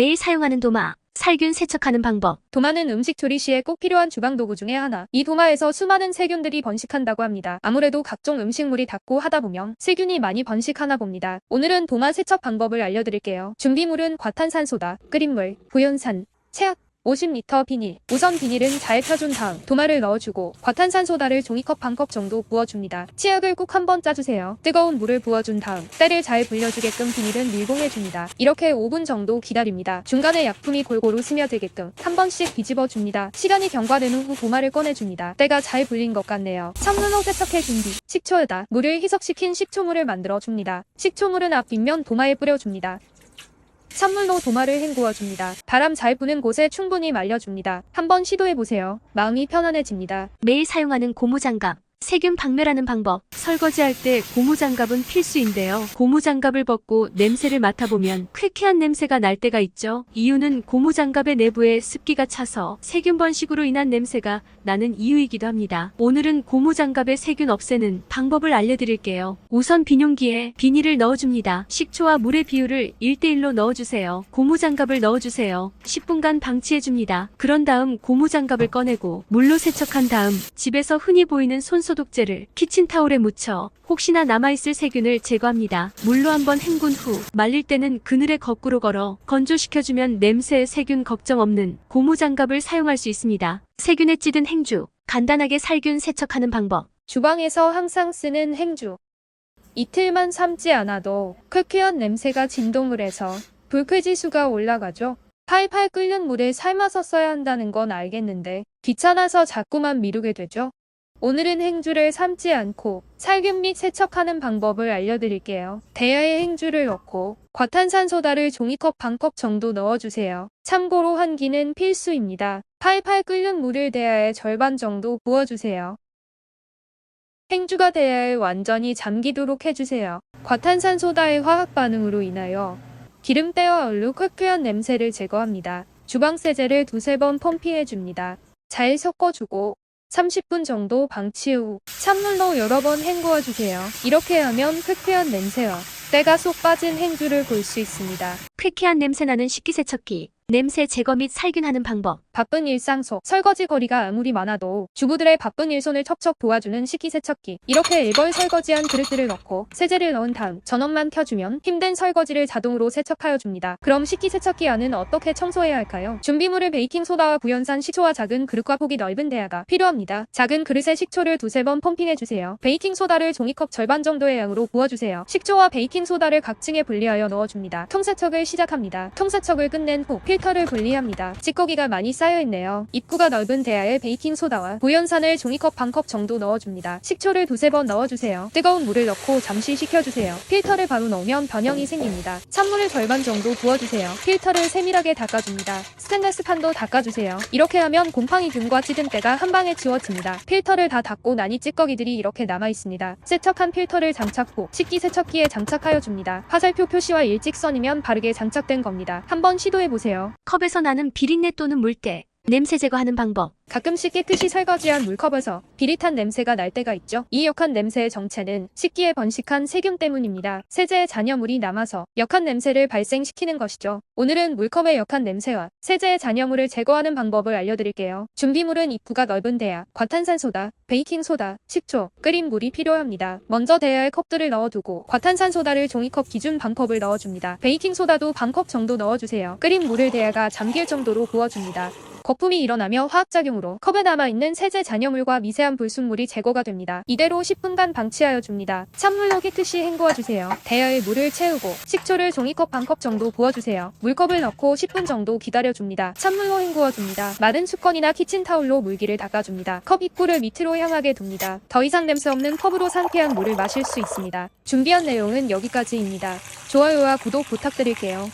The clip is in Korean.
매일 사용하는 도마, 살균 세척하는 방법. 도마는 음식 조리 시에 꼭 필요한 주방 도구 중에 하나. 이 도마에서 수많은 세균들이 번식한다고 합니다. 아무래도 각종 음식물이 닿고 하다 보면 세균이 많이 번식하나 봅니다. 오늘은 도마 세척 방법을 알려드릴게요. 준비물은 과탄산소다, 끓인 물, 부연산, 체약, 50리터 비닐. 우선 비닐은 잘 펴준 다음 도마를 넣어주고 과탄산소다를 종이컵 반컵 정도 부어줍니다. 치약을 꼭 한번 짜주세요. 뜨거운 물을 부어준 다음 때를 잘 불려주게끔 비닐은 밀봉해줍니다. 이렇게 5분 정도 기다립니다. 중간에 약품이 골고루 스며들게끔 한 번씩 뒤집어줍니다. 시간이 경과된 후 도마를 꺼내줍니다. 때가 잘 불린 것 같네요. 찬물로 세척해 준비. 식초에다 물을 희석시킨 식초물을 만들어줍니다. 식초물은 앞 뒷면 도마에 뿌려줍니다. 찬물로 도마를 헹구어줍니다. 바람 잘 부는 곳에 충분히 말려줍니다. 한번 시도해보세요. 마음이 편안해집니다. 매일 사용하는 고무장갑. 세균 박멸하는 방법. 설거지할 때 고무장갑은 필수인데요. 고무장갑을 벗고 냄새를 맡아보면 쾌쾌한 냄새가 날 때가 있죠. 이유는 고무장갑의 내부에 습기가 차서 세균 번식으로 인한 냄새가 나는 이유이기도 합니다. 오늘은 고무장갑의 세균 없애는 방법을 알려드릴게요. 우선 비용기에 비닐을 넣어줍니다. 식초와 물의 비율을 1대1로 넣어주세요. 고무장갑을 넣어주세요. 10분간 방치해줍니다. 그런 다음 고무장갑을 꺼내고 물로 세척한 다음 집에서 흔히 보이는 손 소독제를 키친타올에 묻혀 혹시나 남아있을 세균을 제거합니다. 물로 한번 헹군 후 말릴 때는 그늘에 거꾸로 걸어 건조시켜주면 냄새 세균 걱정 없는 고무장갑을 사용할 수 있습니다. 세균에 찌든 행주, 간단하게 살균 세척하는 방법. 주방에서 항상 쓰는 행주. 이틀만 삶지 않아도 쾌쾌한 냄새가 진동을 해서 불쾌지수가 올라가죠. 팔팔 끓는 물에 삶아서 써야 한다는 건 알겠는데 귀찮아서 자꾸만 미루게 되죠. 오늘은 행주를 삶지 않고 살균 및 세척하는 방법을 알려드릴게요. 대야에 행주를 넣고 과탄산소다를 종이컵 반컵 정도 넣어주세요. 참고로 환기는 필수입니다. 팔팔 끓는 물을 대야에 절반 정도 부어주세요. 행주가 대야에 완전히 잠기도록 해주세요. 과탄산소다의 화학 반응으로 인하여 기름때와 얼룩 쾌쾌한 냄새를 제거합니다. 주방 세제를 두세 번 펌핑해줍니다. 잘 섞어주고 30분 정도 방치 후 찬물로 여러 번 헹구어 주세요. 이렇게 하면 쾌쾌한 냄새와 때가 쏙 빠진 행주를 볼 수 있습니다. 쾌쾌한 냄새 나는 식기세척기. 냄새 제거 및 살균하는 방법. 바쁜 일상 속 설거지 거리가 아무리 많아도 주부들의 바쁜 일손을 척척 도와주는 식기세척기. 이렇게 일벌 설거지한 그릇들을 넣고 세제를 넣은 다음 전원만 켜주면 힘든 설거지를 자동으로 세척하여 줍니다. 그럼 식기세척기 안은 어떻게 청소해야 할까요? 준비물을 베이킹소다와 구연산 식초와 작은 그릇과 폭이 넓은 대야가 필요합니다. 작은 그릇에 식초를 두세 번 펌핑해주세요. 베이킹소다를 종이컵 절반 정도의 양으로 부어주세요. 식초와 베이킹소다를 각층에 분리하여 넣어줍니다. 통세척을 시작합니다. 통세척을 끝낸 후 필터를 분리합니다. 찌꺼기가 많이 쌓여 있네요. 입구가 넓은 대야에 베이킹 소다와 구연산을 종이컵 반컵 정도 넣어줍니다. 식초를 두세 번 넣어주세요. 뜨거운 물을 넣고 잠시 식혀주세요. 필터를 바로 넣으면 변형이 생깁니다. 찬물을 절반 정도 부어주세요. 필터를 세밀하게 닦아줍니다. 스테인레스 판도 닦아주세요. 이렇게 하면 곰팡이 균과 찌든 때가 한 방에 지워집니다. 필터를 다 닦고 나니 찌꺼기들이 이렇게 남아 있습니다. 세척한 필터를 장착 후 식기 세척기에 장착하여 줍니다. 화살표 표시와 일직선이면 바르게 장착된 겁니다. 한번 시도해 보세요. 컵에서 나는 비린내 또는 물때. 냄새 제거하는 방법. 가끔씩 깨끗이 설거지한 물컵에서 비릿한 냄새가 날 때가 있죠. 이 역한 냄새의 정체는 식기에 번식한 세균 때문입니다. 세제에 잔여물이 남아서 역한 냄새를 발생시키는 것이죠. 오늘은 물컵의 역한 냄새와 세제의 잔여물을 제거하는 방법을 알려드릴게요. 준비물은 입구가 넓은 대야, 과탄산소다, 베이킹소다, 식초, 끓인 물이 필요합니다. 먼저 대야에 컵들을 넣어두고 과탄산소다를 종이컵 기준 반컵을 넣어줍니다. 베이킹소다도 반컵 정도 넣어주세요. 끓인 물을 대야가 잠길 정도로 부어줍니다. 거품이 일어나며 화학작용으로 컵에 남아있는 세제 잔여물과 미세한 불순물이 제거가 됩니다. 이대로 10분간 방치하여 줍니다. 찬물로 깨끗이 헹구어 주세요. 대야에 물을 채우고 식초를 종이컵 반 컵 정도 부어주세요. 물컵을 넣고 10분 정도 기다려줍니다. 찬물로 헹구어 줍니다. 마른 수건이나 키친타올로 물기를 닦아줍니다. 컵 입구를 밑으로 향하게 둡니다. 더 이상 냄새 없는 컵으로 상쾌한 물을 마실 수 있습니다. 준비한 내용은 여기까지입니다. 좋아요와 구독 부탁드릴게요.